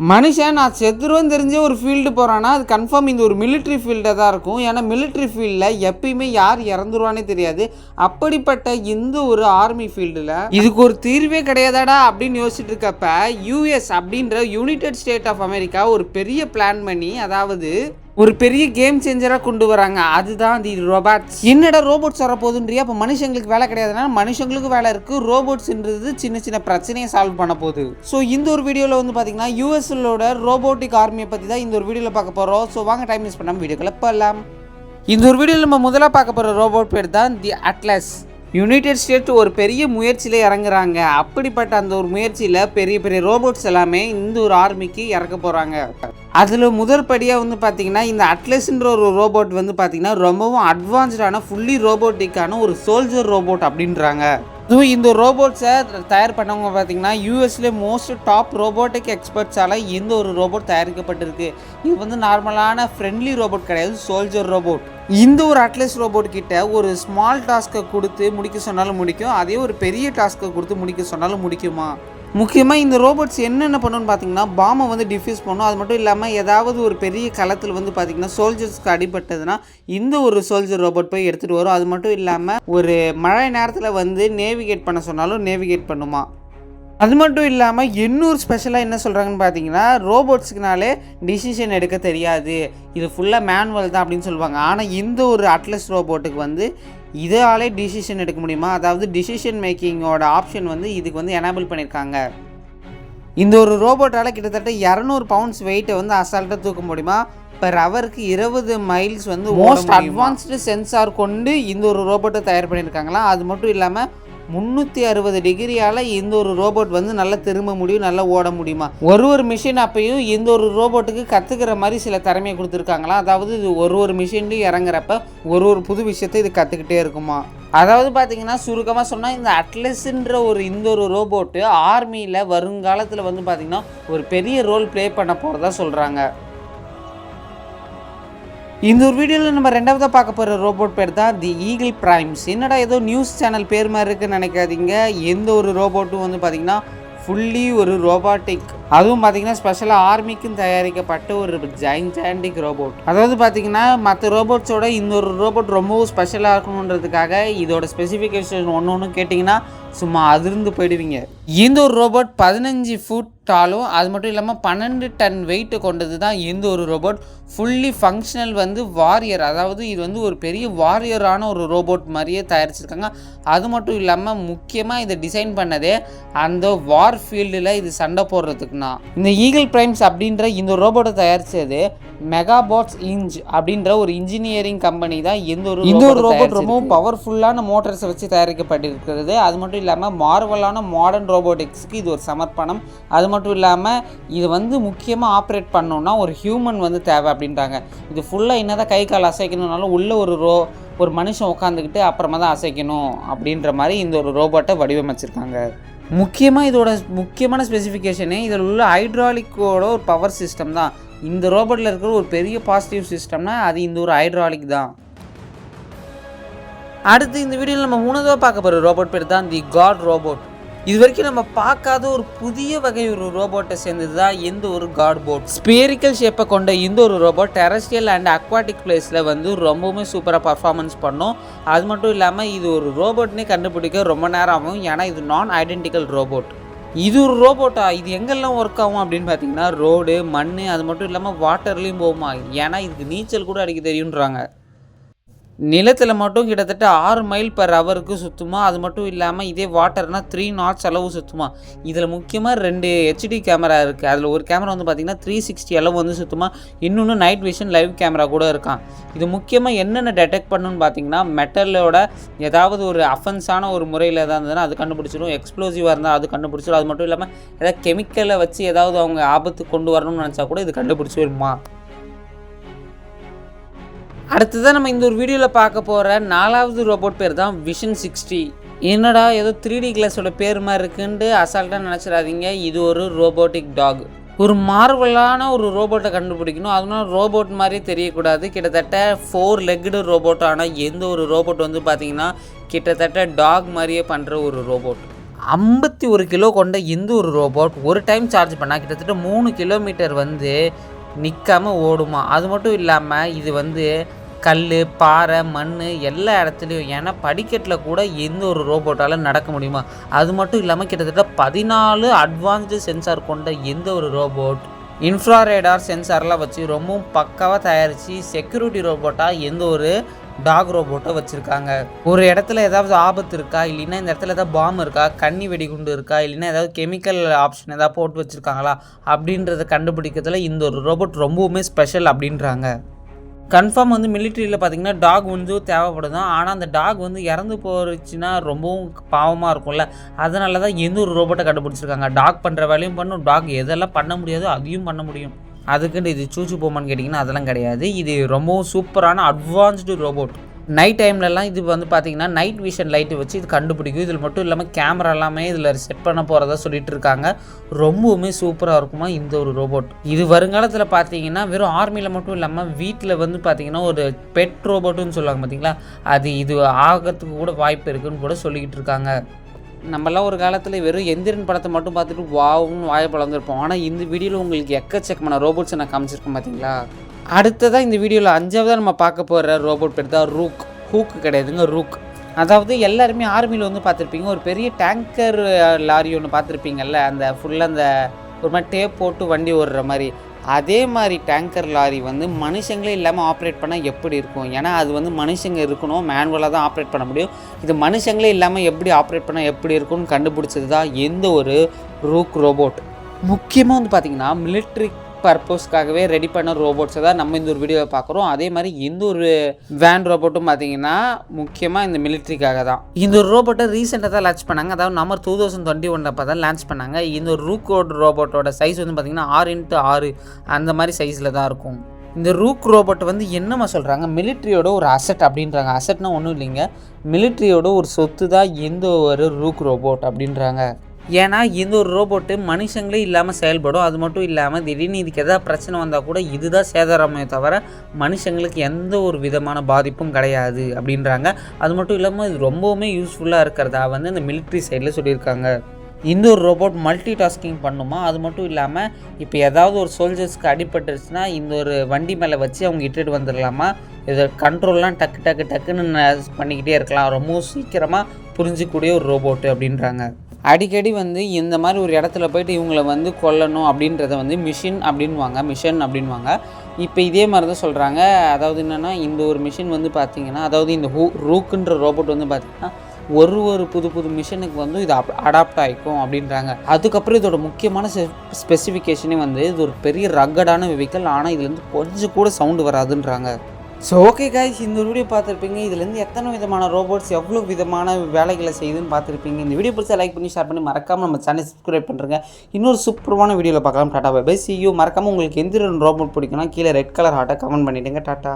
மனுஷன் நான் செத்துருவேன் தெரிஞ்ச ஒரு ஃபீல்டு போகிறான்னா அது கன்ஃபார்ம் இந்த ஒரு மிலிட்ரி ஃபீல்டாக தான் இருக்கும். ஏன்னா மிலிட்ரி ஃபீல்டில் எப்பயுமே யார் இறந்துருவானே தெரியாது. அப்படிப்பட்ட இந்த ஒரு ஆர்மி ஃபீல்டில் இதுக்கு ஒரு தீர்வே கிடையாதாடா அப்படின்னு யோசிச்சுட்டு இருக்கப்ப யூஎஸ் அப்படின்ற யுனைடெட் ஸ்டேட் ஆஃப் அமெரிக்கா ஒரு பெரிய பிளான் பண்ணி அதாவது ஒரு பெரிய கேம் சேஞ்சராக கொண்டு வராங்க. அதுதான் தி ரோபாட்ஸ் என்னடா ரோபோட்ஸ் வரப்போகுதுன்றியா? அப்போ மனுஷங்களுக்கு வேலை கிடையாதுன்னா மனுஷங்களுக்கும் வேலை இருக்குது ரோபோட்ஸ்ன்றது சின்ன சின்ன பிரச்சனையை சால்வ் பண்ண போகுது. ஸோ இந்த ஒரு வீடியோவில் வந்து பார்த்தீங்கன்னா யூஎஸ்லோட ரோபோட்டிக் ஆர்மியை பற்றி தான் இந்த ஒரு வீடியோவில் பார்க்க போகிறோம் ஸோ வாங்க டைம் மிஸ் பண்ணாமல் வீடியோக்குள்ள போகலாம் இந்த ஒரு வீடியோவில் நம்ம முதலாக பார்க்க போகிற ரோபோட் பேர் தான் தி அட்லஸ் யுனைடெட் ஸ்டேட் ஒரு பெரிய முயற்சியில் இறங்குறாங்க. அப்படிப்பட்ட அந்த ஒரு முயற்சியில் பெரிய பெரிய ரோபோட்ஸ் எல்லாமே இந்த ஒரு ஆர்மிக்கு இறக்க போகிறாங்க அதில் முதற்படியாக வந்து பார்த்திங்கன்னா இந்த அட்லஸ்ன்ற ஒரு ரோபோட் வந்து பார்த்திங்கன்னா ரொம்பவும் அட்வான்ஸ்டான ஃபுல்லி ரோபோட்டிக்கான ஒரு சோல்ஜர் ரோபோட் அப்படின்றாங்க. அதுவும் இந்த ரோபோட்ஸை தயார் பண்ணவங்க பார்த்தீங்கன்னா யூஎஸ்ல மோஸ்ட் டாப் ரோபோட்டிக் எக்ஸ்பர்ட்ஸால் இந்த ஒரு ரோபோட் தயாரிக்கப்பட்டிருக்கு. இது வந்து நார்மலான ஃப்ரெண்ட்லி ரோபோட் கிடையாது சோல்ஜர் ரோபோட் இந்த ஒரு அட்லஸ் ரோபோட் கிட்ட ஒரு ஸ்மால் டாஸ்க்கை கொடுத்து முடிக்க சொன்னாலும் முடிக்கும். அதே ஒரு பெரிய டாஸ்க்கை கொடுத்து முடிக்க சொன்னாலும் முடிக்குமா? முக்கியமாக இந்த ரோபோட்ஸ் என்னென்ன பண்ணுன்னு பார்த்தீங்கன்னா பாம்பை வந்து டிஃப்யூஸ் பண்ணும். அது மட்டும் இல்லாமல் ஏதாவது ஒரு பெரிய களத்தில் வந்து பார்த்தீங்கன்னா சோல்ஜர்ஸ்க்கு அடிபட்டதுன்னா இந்த ஒரு சோல்ஜர் ரோபோட் போய் எடுத்துகிட்டு வரும். அது மட்டும் இல்லாமல் ஒரு மழை நேரத்தில் வந்து நேவிகேட் பண்ண சொன்னாலும் நேவிகேட் பண்ணுமா? அது மட்டும் இல்லாமல் இன்னொரு ஸ்பெஷலாக என்ன சொல்கிறாங்கன்னு பார்த்தீங்கன்னா ரோபோட்ஸுக்குனாலே டிசிஷன் எடுக்க தெரியாது. இது ஃபுல்லாக மேனுவல் தான் அப்படின்னு சொல்லுவாங்க. ஆனால் இந்த ஒரு அட்லஸ் ரோபோட்டுக்கு வந்து இதாலே டிசிஷன் எடுக்க முடியுமா? அதாவது டிசிஷன் மேக்கிங்கோட ஆப்ஷன் வந்து இதுக்கு வந்து எனேபிள் பண்ணியிருக்காங்க இந்த ஒரு ரோபோட்டால் கிட்டத்தட்ட இரநூறு பவுண்ட்ஸ் வெயிட்டை வந்து அசால்ட்டாக தூக்க முடியுமா? பர் ஹவருக்கு இருபது மைல்ஸ் வந்து மோஸ்ட் அட்வான்ஸ்டு சென்சார் கொண்டு இந்த ஒரு ரோபோட்டை தயார் பண்ணியிருக்காங்களா அது மட்டும் இல்லாமல் முந்நூற்றி அறுபது டிகிரியால் இந்த ஒரு ரோபோட் வந்து நல்லா திரும்ப முடியும் நல்லா ஓட முடியுமா? ஒரு ஒரு மிஷின் அப்பையும் இந்த ஒரு ரோபோட்டுக்கு கற்றுக்கிற மாதிரி சில திறமையை கொடுத்துருக்காங்களா? அதாவது இது ஒரு ஒரு மிஷின்லையும் இறங்குறப்ப ஒரு ஒரு புது விஷயத்தை இது கற்றுக்கிட்டே இருக்குமா? அதாவது பார்த்தீங்கன்னா சுருக்கமாக சொன்னால் இந்த அட்லஸ்ன்ற ஒரு இந்த ஒரு ரோபோட்டு ஆர்மியில் வருங்காலத்தில் வந்து பார்த்திங்கன்னா ஒரு பெரிய ரோல் ப்ளே பண்ண போகிறதா சொல்கிறாங்க இந்த ஒரு வீடியோவில் நம்ம ரெண்டாவதாக பார்க்க போகிற ரோபோட் பேர் தான் தி ஈகிள் பிரைம்ஸ் என்னடா ஏதோ நியூஸ் சேனல் பேர் மாதிரி இருக்குன்னு நினைக்காதீங்க. எந்த ஒரு ரோபோட்டும் வந்து பார்த்திங்கன்னா ஃபுல்லி ஒரு ரோபாட்டிக் அதுவும் பார்த்தீங்கன்னா ஸ்பெஷலாக ஆர்மிக்கும் தயாரிக்கப்பட்ட ஒரு ஜைன்டாண்டிக் ரோபோட் அதாவது பார்த்தீங்கன்னா மற்ற ரோபோட்ஸோட இந்த ஒரு ரோபோட் ரொம்பவும் ஸ்பெஷலாக இருக்கணுன்றதுக்காக இதோட ஸ்பெசிஃபிகேஷன் ஒன்று ஒன்று கேட்டிங்கன்னா சும்மா அதிர்ந்து போயிடுவீங்க. இந்த ஒரு ரோபோட் பதினஞ்சு ஃபுட் டாலும் அது மட்டும் இல்லாமல் பன்னெண்டு டன் வெயிட்டு கொண்டது தான் இந்த ஒரு ரோபோட் ஃபுல்லி ஃபங்க்ஷனல் வந்து வாரியர் அதாவது இது வந்து ஒரு பெரிய வாரியரான ஒரு ரோபோட் மாதிரியே தயாரிச்சிருக்காங்க. அது மட்டும் இல்லாமல் முக்கியமாக இதை டிசைன் பண்ணதே அந்த வார் ஃபீல்டில் இது சண்டை போடுறதுக்கு போடுறதுக்குனா இந்த ஈகிள் பிரைம்ஸ் அப்படின்ற இந்த ரோபோட்டை தயாரித்தது மெகாபாட்ஸ் இன்ஜ் அப்படின்ற ஒரு இன்ஜினியரிங் கம்பெனி தான் இந்த ஒரு இந்த ஒரு ரோபோட் ரொம்பவும் பவர்ஃபுல்லான மோட்டார்ஸை வச்சு தயாரிக்கப்பட்டிருக்கிறது. அது மட்டும் இல்லாமல் மார்வலான மாடர்ன் ரோபோட்டிக்ஸ்க்கு இது ஒரு சமர்ப்பணம். அது மட்டும் இல்லாமல் இது வந்து முக்கியமாக ஆப்ரேட் பண்ணோன்னா ஒரு ஹியூமன் வந்து தேவை அப்படின்றாங்க. இது ஃபுல்லாக என்னதான் கை கால் அசைக்கணும்னாலும் உள்ள ஒரு ரோ ஒரு மனுஷன் உட்காந்துக்கிட்டு அப்புறமா தான் அசைக்கணும் அப்படின்ற மாதிரி இந்த ஒரு ரோபோட்டை வடிவமைச்சிருக்காங்க. முக்கியமாக இதோட முக்கியமான ஸ்பெசிஃபிகேஷனே இதில் உள்ள ஹைட்ராலிக்கோட ஒரு பவர் சிஸ்டம் தான். இந்த ரோபோட்டில் இருக்கிற ஒரு பெரிய பாசிட்டிவ் சிஸ்டம்னா அது இந்த ஒரு ஹைட்ராலிக் தான். அடுத்து இந்த வீடியோவில் நம்ம மூணாவதாக பார்க்க போகிற ரோபோட் பேர் தான் தி காட் ரோபோட் இது வரைக்கும் நம்ம பார்க்காத ஒரு புதிய வகை ஒரு ரோபோட்டை சேர்ந்தது தான் இந்த ஒரு காட் போட் ஸ்பியரிக்கல் ஷேப்பை கொண்ட இந்த ஒரு ரோபோட் டெரஸ்டியல் அண்ட் அக்வாட்டிக் பிளேஸில் வந்து ரொம்பவுமே சூப்பராக பர்ஃபார்மன்ஸ் பண்ணும். அது மட்டும் இல்லாமல் இது ஒரு ரோபோட்னே கண்டுபிடிக்க ரொம்ப நேரம் ஆகும். ஏன்னா இது நான் ஐடென்டிக்கல் ரோபோட் இது ஒரு ரோபோட்டா? இது எங்கெல்லாம் ஒர்க் ஆகும் அப்படின்னு பார்த்தீங்கன்னா ரோடு மண் அது மட்டும் இல்லாமல் வாட்டர்லேயும் போகுமா? ஏன்னா இதுக்கு நீச்சல் கூட அடிக்க தெரியுன்றாங்க நிலத்தில் மட்டும் கிட்டத்தட்ட ஆறு மைல் பர் ஹவருக்கு சுற்றுமா அது மட்டும் இல்லாமல் இதே வாட்டர்னால் த்ரீ நாட்ஸ் அளவு சுற்றுமா இதில் முக்கியமாக ரெண்டு ஹெச்டி கேமரா இருக்குது அதில் ஒரு கேமரா வந்து பார்த்திங்கன்னா த்ரீ சிக்ஸ்டி அளவு வந்து சுற்றுமா இன்னொன்று நைட் விஷன் லைவ் கேமரா கூட இருக்கான். இது முக்கியமாக என்னென்ன டெடெக்ட் பண்ணுன்னு பார்த்தீங்கன்னா மெட்டலோட ஏதாவது ஒரு அஃபென்ஸான ஒரு முறையில் எதாவது இருந்ததுன்னா அது கண்டுபிடிச்சிடும். எக்ஸ்ப்ளோசிவாக இருந்தால் அது கண்டுபிடிச்சிடும். அது மட்டும் இல்லாமல் ஏதாவது கெமிக்கலை வச்சு ஏதாவது அவங்க ஆபத்து கொண்டு வரணும்னு நினச்சா கூட இது கண்டுபிடிச்சிருமா? அடுத்ததான் நம்ம இந்த ஒரு வீடியோவில் பார்க்க போகிற நாலாவது ரோபோட் பேர் தான் விஷன் சிக்ஸ்டி என்னடா ஏதோ த்ரீ டி கிளாஸோட பேர் மாதிரி இருக்குன்ட்டு அசால்ட்டாக நினச்சிடாதீங்க. இது ஒரு ரோபோட்டிக் டாக் ஒரு மார்வலான ஒரு ரோபோட்டை கண்டுபிடிக்கணும். அதனால ரோபோட் மாதிரி தெரியக்கூடாது. கிட்டத்தட்ட ஃபோர் லெக்டு ரோபோட் ஆனால் எந்த ஒரு ரோபோட் வந்து பார்த்தீங்கன்னா கிட்டத்தட்ட டாக் மாதிரியே பண்ணுற ஒரு ரோபோட் ஐம்பத்தி ஒரு கிலோ கொண்ட எந்த ஒரு ரோபோட் ஒரு டைம் சார்ஜ் பண்ணால் கிட்டத்தட்ட மூணு கிலோமீட்டர் வந்து நிற்காமல் ஓடுமா? அது மட்டும் இல்லாமல் இது வந்து கல் பாறை மண் எல்லா இடத்துலையும் ஏன்னா படிக்கட்டில் கூட எந்த ஒரு ரோபோட்டால் நடக்க முடியுமா? அது மட்டும் இல்லாமல் கிட்டத்தட்ட பதினாலு அட்வான்ஸ்டு சென்சார் கொண்ட எந்த ஒரு ரோபோட் இன்ஃப்ராரேடார் சென்சார்லாம் வச்சு ரொம்பவும் பக்காவாக தயாரித்து செக்யூரிட்டி ரோபோட்டாக எந்த ஒரு டாக் ரோபோட்டை வச்சுருக்காங்க. ஒரு இடத்துல ஏதாவது ஆபத்து இருக்கா? இல்லைன்னா இந்த இடத்துல ஏதாவது பாம் இருக்கா? கன்னி வெடிகுண்டு இருக்கா? இல்லைன்னா ஏதாவது கெமிக்கல் ஆப்ஷன் ஏதாவது போட்டு வச்சுருக்காங்களா? அப்படின்றத கண்டுபிடிக்கிறதுல இந்த ஒரு ரோபோட் ரொம்பவுமே ஸ்பெஷல் அப்படின்றாங்க. கன்ஃபார்ம் வந்து மிலிட்ரியில் பார்த்தீங்கன்னா டாக் வந்து தேவைப்படுதான். ஆனால் அந்த டாக் வந்து இறந்து போச்சுன்னா ரொம்பவும் பாவமாக இருக்கும்ல. அதனால தான் எந்த ஒரு ரோபோட்டை கண்டுபிடிச்சிருக்காங்க. டாக் பண்ணுற வேலையும் பண்ணும். டாக் எதெல்லாம் பண்ண முடியாதோ அதையும் பண்ண முடியும். அதுக்குன்னு இது சூச்சு போமான்னு கேட்டிங்கன்னா அதெல்லாம் கிடையாது. இது ரொம்பவும் சூப்பரான அட்வான்ஸ்டு ரோபோட் நைட் டைம்லலாம் இது வந்து பார்த்தீங்கன்னா நைட் விஷன் லைட்டு வச்சு இது கண்டுபிடிக்கும். இதில் மட்டும் இல்லாமல் கேமரா எல்லாமே இதில் செட் பண்ண போகிறதா சொல்லிட்டு இருக்காங்க. ரொம்பவுமே சூப்பராக இருக்குமா இந்த ஒரு ரோபோட் இது வருங்காலத்தில் பார்த்தீங்கன்னா வெறும் ஆர்மியில் மட்டும் இல்லாமல் வீட்டில் வந்து பார்த்திங்கன்னா ஒரு பெட் ரோபோட்டுன்னு சொல்லுவாங்க பார்த்தீங்களா அது இது ஆகிறதுக்கு கூட வாய்ப்பு இருக்குன்னு கூட சொல்லிக்கிட்டு இருக்காங்க. நம்மலாம் ஒரு காலத்தில் வெறும் எந்திரன் படத்தை மட்டும் பார்த்துட்டு வாவுன்னு வாயை பழந்துருப்போம் ஆனால் இந்த வீடியோவில் உங்களுக்கு எக்கச்சக்கமான ரோபோட்ஸை நான் காமிச்சிருக்கேன் பார்த்தீங்களா அடுத்ததாக இந்த வீடியோவில் அஞ்சாவதாக நம்ம பார்க்க போகிற ரோபோட் பேர் தான் ரூக் ஹூக்கு கிடையாதுங்க ரூக் அதாவது எல்லாருமே ஆர்மியில் வந்து பார்த்துருப்பீங்க. ஒரு பெரிய டேங்கர் லாரி ஒன்று பார்த்துருப்பீங்கல்ல அந்த ஃபுல்லாக அந்த ஒரு மாதிரி டேப் போட்டு வண்டி ஓடுற மாதிரி. அதே மாதிரி டேங்கர் லாரி வந்து மனுஷங்களே இல்லாமல் ஆப்ரேட் பண்ணால் எப்படி இருக்கும்? ஏன்னா அது வந்து மனுஷங்க இருக்கணும் மேனுவலாக தான் ஆப்ரேட் பண்ண முடியும். இது மனுஷங்களே இல்லாமல் எப்படி ஆப்ரேட் பண்ணால் எப்படி இருக்கும்னு கண்டுபிடிச்சது தான் எந்த ஒரு ரூக் ரோபோட் முக்கியமாக வந்து பார்த்திங்கன்னா மிலிட்ரி பர்பஸ்க்காகவே ரெடி பண்ண ரோபோட்ஸை தான் நம்ம இந்த ஒரு வீடியோவை பார்க்குறோம். அதே மாதிரி இந்த ஒரு வேன் ரோபோட்டும் பார்த்தீங்கன்னா முக்கியமாக இந்த மிலிட்ரிக்காக தான். இந்த ஒரு ரோபோட்டை ரீசெண்டாக தான் லான்ச் பண்ணாங்க. அதாவது number two thousand twenty one அப்போ தான் லான்ச் பண்ணாங்க. இந்த ஒரு ரூக்கோட் ரோபோட்டோட சைஸ் வந்து பார்த்திங்கன்னா ஆறு இன்ட்டு ஆறு. அந்த மாதிரி சைஸில் தான் இருக்கும். இந்த ரூக் ரோபோட் வந்து என்னம்மா சொல்கிறாங்க மிலிட்ரியோட ஒரு அசட் அப்படின்றாங்க. அசட்னா ஒன்றும் இல்லைங்க. மிலிட்ரியோட ஒரு சொத்து தான் எந்த ஒரு ரூக் ரோபோட் அப்படின்றாங்க. ஏன்னா இந்த ஒரு ரோபோட்டு மனுஷங்களே இல்லாமல் செயல்படும். அது மட்டும் இல்லாமல் திடீர்னு இதுக்கு எதாவது பிரச்சனை வந்தால் கூட இதுதான் சேதாரமே தவிர மனுஷங்களுக்கு எந்த ஒரு விதமான பாதிப்பும் கிடையாது அப்படின்றாங்க. அது மட்டும் இல்லாமல் இது ரொம்பவுமே யூஸ்ஃபுல்லாக இருக்கிறதா வந்து இந்த மிலிட்ரி சைடில் சொல்லியிருக்காங்க. இந்த ஒரு ரோபோட் மல்டி டாஸ்கிங் பண்ணுமா? அது மட்டும் இல்லாமல் இப்போ ஏதாவது ஒரு சோல்ஜர்ஸ்க்கு அடிபட்டுருச்சுன்னா இந்த ஒரு வண்டி மேலே வச்சு அவங்க இட்டுட்டு வந்துடலாமா இதை கண்ட்ரோல்லாம் டக்கு டக்கு டக்குன்னு பண்ணிக்கிட்டே இருக்கலாம். ரொம்ப சீக்கிரமாக புரிஞ்சிக்கூடிய ஒரு ரோபோட்டு அப்படின்றாங்க. அடிக்கடி வந்து இந்த மாதிரி ஒரு இடத்துல போயிட்டு இவங்களை வந்து கொல்லணும் அப்படின்றத வந்து மிஷின் அப்படின்வாங்க மிஷன் அப்படின்வாங்க இப்போ இதே மாதிரி தான் சொல்கிறாங்க அதாவது என்னென்னா இந்த ஒரு மிஷின் வந்து பார்த்தீங்கன்னா அதாவது இந்த ஹூ ரூக்குன்ற ரோபோட் வந்து பார்த்திங்கன்னா ஒரு ஒரு புது புது மிஷினுக்கு வந்து இது அடாப்ட் ஆகிக்கும் அப்படின்றாங்க. அதுக்கப்புறம் இதோட முக்கியமான ஸ்பெசிஃபிகேஷனே வந்து இது ஒரு பெரிய ரக்கடான வெஹிக்கல் ஆனால் இதுலேருந்து கொஞ்சம் கூட சவுண்டு வராதுன்றாங்க. ஸோ ஓகே காய்ஸ் இந்த வீடியோ பார்த்துருப்பீங்க. இதுலேருந்து எத்தனை விதமான ரோபோட்ஸ் எவ்வளோ விதமான வேலைகளை செய்யுதுன்னு பார்த்துருப்பீங்க. இந்த வீடியோ பிடிச்சா லைக் பண்ணி ஷேர் பண்ணி மறக்காமல் நம்ம சேனல் சப்ஸ்கிரைப் பண்ணுறங்க இன்னொரு சூப்பரான வீடியோவில் பார்க்கலாம். Tata bye bye see you மறக்காமல் உங்களுக்கு எந்த ரோபோட் பிடிக்கும்னா கீழே ரெட் கலர் ஹார்ட்டை கமெண்ட் பண்ணிவிடுங்க டாட்டா.